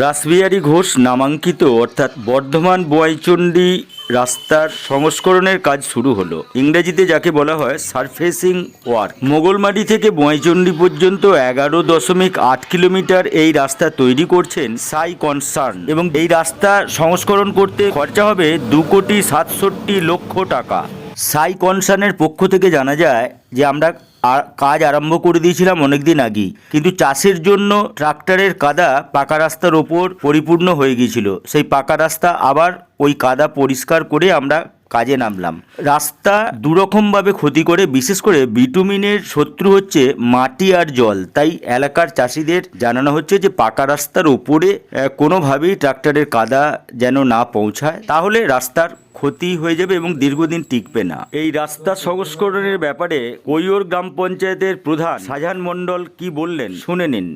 রাসবিহারী ঘোষ নামাঙ্কিত, অর্থাৎ বর্ধমান বোয়াইচন্ডী রাস্তার সংস্করণের কাজ শুরু হলো। ইংরেজিতে যাকে বলা হয় সারফেসিং ওয়ার্ক। মোগলমাটি থেকে বোয়াইচন্ডী পর্যন্ত এগারো দশমিক আট কিলোমিটার এই রাস্তা তৈরি করছেন সাই কনসার্ন এবং এই রাস্তা সংস্করণ করতে খরচা হবে দু কোটি সাতষট্টি লক্ষ টাকা। সাই কনসার্নের পক্ষ থেকে জানা যায় যে আমরা কাজ আরম্ভ করে দিয়েছিলাম অনেকদিন আগেই। কিন্তু চাষের জন্য ট্রাক্টরের কাদা পাকা রাস্তার ওপর পরিপূর্ণ হয়ে গিয়েছিল। সেই পাকা রাস্তা আবার ওই কাদা পরিষ্কার করে আমরা কাজে নামলাম। রাস্তা দুরকমভাবে ক্ষতি করে, বিশেষ করে বিটুমিনের শত্রু হচ্ছে মাটি আর জল। তাই এলাকার চাষিদের জানানো হচ্ছে যে, পাকা রাস্তার উপরে কোনোভাবেই ট্রাক্টরের কাদা যেন না পৌঁছায়। তাহলে রাস্তার ক্ষতি হয়ে যাবে এবং দীর্ঘদিন টিকবে না। এই রাস্তা সংস্করণের ব্যাপারে কৈয়র গ্রাম পঞ্চায়েতের প্রধান শাহজাহান মণ্ডল কি বললেন? শুনে নিন।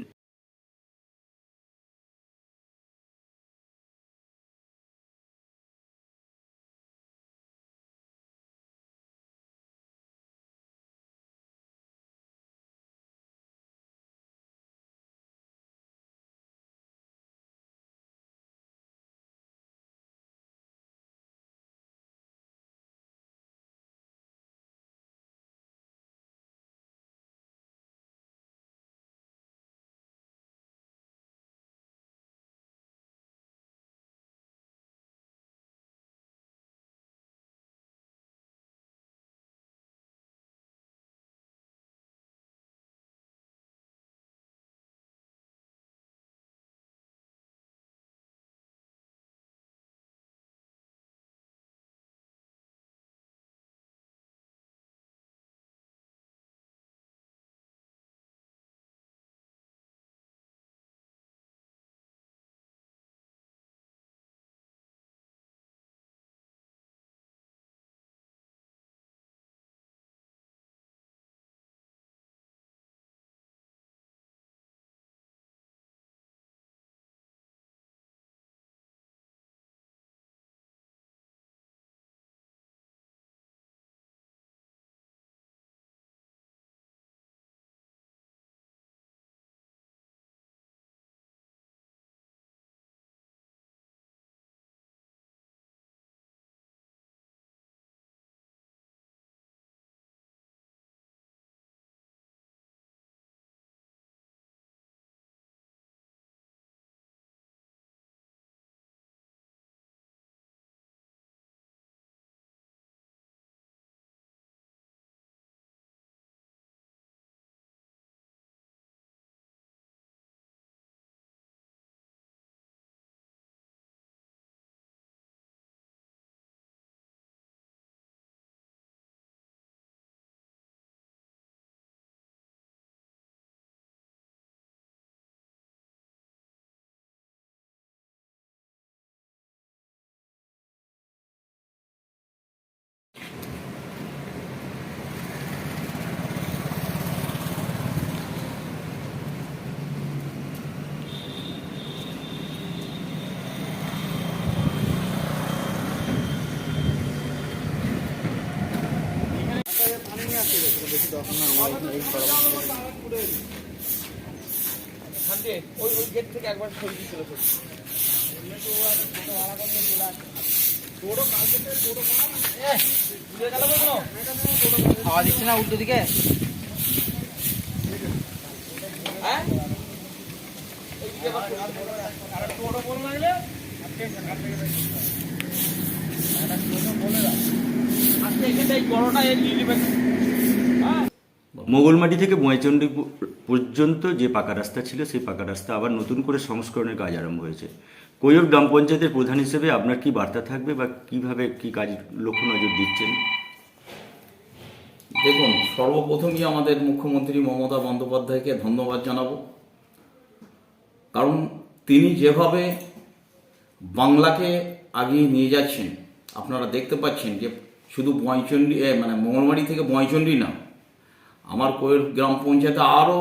ওই ওই গেট থেকে একবার দিতে হবে হাওয়া দিচ্ছে না উল্টো দিকে? হ্যাঁ? বল আজকে এখানটাই বড়টা এই নিয়ে নেবেন মোগলমাটি থেকে বয়চন্ডী পর্যন্ত যে পাকা রাস্তা ছিল, সেই পাকা রাস্তা আবার নতুন করে সংস্করণের কাজ আরম্ভ হয়েছে। কৈয়র গ্রাম পঞ্চায়েতের প্রধান হিসেবে আপনার কি বার্তা থাকবে বা কীভাবে কি কাজ লক্ষ্য নজর দিচ্ছেন? দেখুন, সর্বপ্রথমই আমাদের মুখ্যমন্ত্রী মমতা বন্দ্যোপাধ্যায়কে ধন্যবাদ জানাব। কারণ তিনি যেভাবে বাংলাকে আগিয়ে নিয়ে যাচ্ছেন, আপনারা দেখতে পাচ্ছেন যে শুধু বয়চন্ডী মানে মঙ্গলবাড়ি থেকে বয়চন্ডী না আমার কোয়েল গ্রাম পঞ্চায়েতে আরও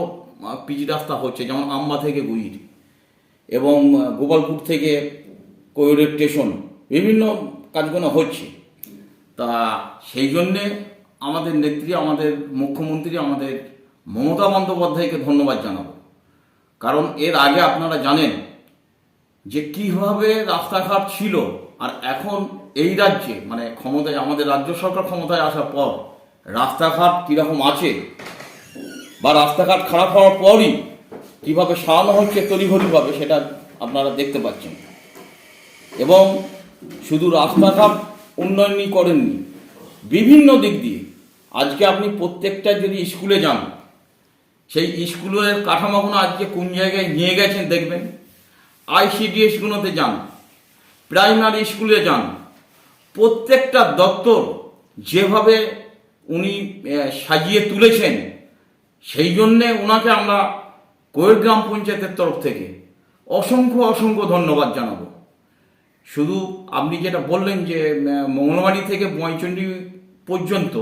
পিচ রাস্তা হচ্ছে, যেমন আম্বা থেকে গুইর এবং গোপালপুর থেকে কৈরের স্টেশন, বিভিন্ন কাজগুলো হচ্ছে। তা সেই জন্যে আমাদের নেত্রী, আমাদের মুখ্যমন্ত্রী, আমাদের মমতা বন্দ্যোপাধ্যায়কে ধন্যবাদ জানাব। কারণ এর আগে আপনারা জানেন যে কীভাবে রাস্তাঘাট ছিল, আর এখন এই রাজ্যে মানে ক্ষমতায়, আমাদের রাজ্য সরকার ক্ষমতায় আসার পর রাস্তাঘাট কীরকম আছে বা রাস্তাঘাট খারাপ হওয়ার পরই কীভাবে সারানো হচ্ছে তড়িঘড়িভাবে সেটা আপনারা দেখতে পাচ্ছেন। এবং শুধু রাস্তাঘাট উন্নয়নই করেননি, বিভিন্ন দিক দিয়ে। আজকে আপনি প্রত্যেকটা যদি স্কুলে যান, সেই স্কুলের কাঠামোগুলো আজকে কোন জায়গায় নিয়ে গেছেন দেখবেন। আইসিডিএসগুলোতে যান, প্রাইমারি স্কুলে যান, প্রত্যেকটা দপ্তর যেভাবে উনি সাজিয়ে তুলেছেন। সেই জন্যে ওনাকে আমরা কোয়েল গ্রাম পঞ্চায়েতের তরফ থেকে অসংখ্য অসংখ্য ধন্যবাদ জানাব। শুধু আপনি যেটা বললেন যে মঙ্গলবাড়ি থেকে বয়চণ্ডী পর্যন্ত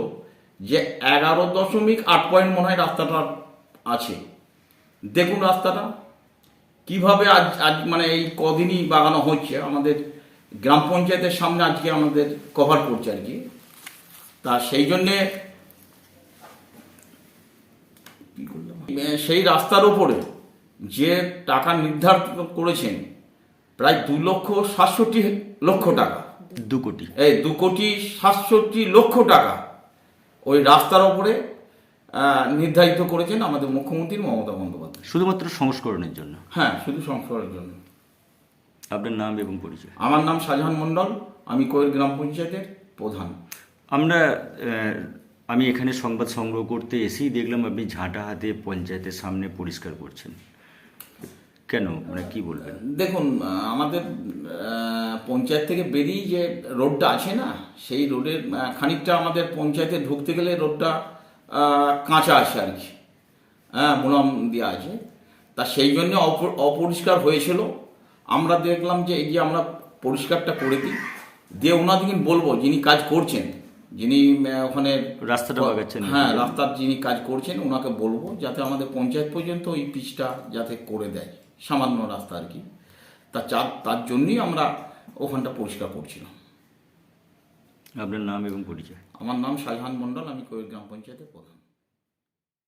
যে এগারো দশমিক আট পয়েন্ট মনে হয় রাস্তাটা আছে। দেখুন রাস্তাটা, কীভাবে আজ আজ মানে এই কদিনই বাগানো হচ্ছে। আমাদের গ্রাম পঞ্চায়েতের সামনে আজকে আমাদের কভার করছে আর কি। তা সেই জন্যে? সেই রাস্তার ওপরে যে টাকা নির্ধারণ করেছেন প্রায় দু লক্ষ সাতষট্টি লক্ষ টাকা। দু কোটি। এই দু কোটি সাতষট্টি লক্ষ টাকা ওই রাস্তার ওপরে নির্ধারিত করেছেন আমাদের মুখ্যমন্ত্রী মমতা বন্দ্যোপাধ্যায়। শুধুমাত্র সংস্করণের জন্য? হ্যাঁ শুধু সংস্করণের জন্য। আপনার নাম এবং পরিচয়? আমার নাম শাহজাহান মণ্ডল আমি কোয়েল গ্রাম পঞ্চায়েতের প্রধান। আমরা আমি এখানে সংবাদ সংগ্রহ করতে এসেই দেখলাম আপনি ঝাঁটা হাতে পঞ্চায়েতের সামনে পরিষ্কার করছেন। কেন? মানে কি বলবেন? দেখুন, আমাদের পঞ্চায়েত থেকে বেরিয়ে যে রোডটা আছে না, সেই রোডের খানিকটা আমাদের পঞ্চায়েতে ঢুকতে গেলে রোডটা কাঁচা আছে আর কি। হ্যাঁ মোলাম দেওয়া আছে। তা সেই জন্য অপ- অপরিষ্কার হয়েছিল। আমরা দেখলাম যে এই যে আমরা পরিষ্কারটা করে দিই, দিয়ে ওনাদিকে বলব যিনি কাজ করছেন যিনি ওখানে রাস্তাটা বাগাচ্ছেন। হ্যাঁ রাস্তার যিনি কাজ করছেন ওনাকে বলব যাতে আমাদের পঞ্চায়েত পর্যন্ত ওই পিচটা যাতে করে দেয় সামান্য রাস্তা আর কি। তা চার তার জন্যই আমরা ওখানটা পরিষ্কার করছিলাম। আপনার নাম এবং পরিচয়? আমার নাম শাহজাহান মণ্ডল আমি কোয়েল গ্রাম পঞ্চায়েতের প্রধান।